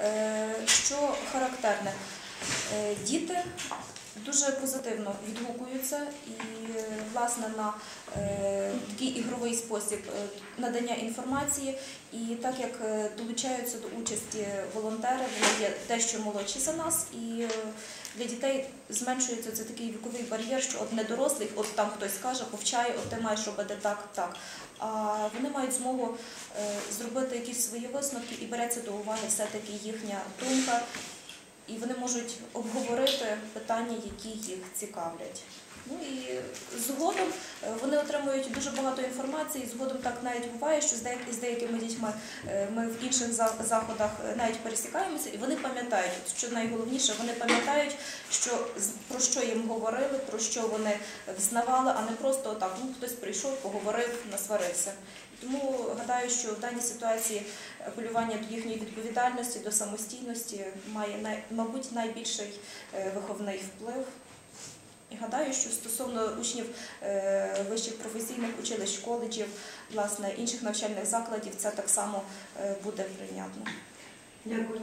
Е, Що характерне, Е, діти дуже позитивно відгукуються і власне на е, такий ігровий спосіб е, надання інформації. І так як е, долучаються до участі волонтери, вони є дещо молодші за нас, і для дітей зменшується це такий віковий бар'єр, що от не дорослий, от там хтось скаже, повчає, от ти маєш робити так, так. А вони мають змогу зробити якісь свої висновки і береться до уваги все-таки їхня думка, і вони можуть обговорити питання, які їх цікавлять. Ну і згодом е, вони отримують дуже багато інформації. Згодом так навіть буває, що з деяк- з деякими дітьми е, ми в інших заходах е, навіть пересікаємося, і вони пам'ятають, що найголовніше, вони пам'ятають, що про що їм говорили, про що вони взнавали, а не просто так. Ну хтось прийшов, поговорив, насварився. Тому гадаю, що в даній ситуації апелювання до їхньої відповідальності, до самостійності має мабуть найбільший виховний вплив. І гадаю, що стосовно учнів е, вищих професійних училищ, коледжів, власне, інших навчальних закладів, це так само е, буде прийнятно. Дякую.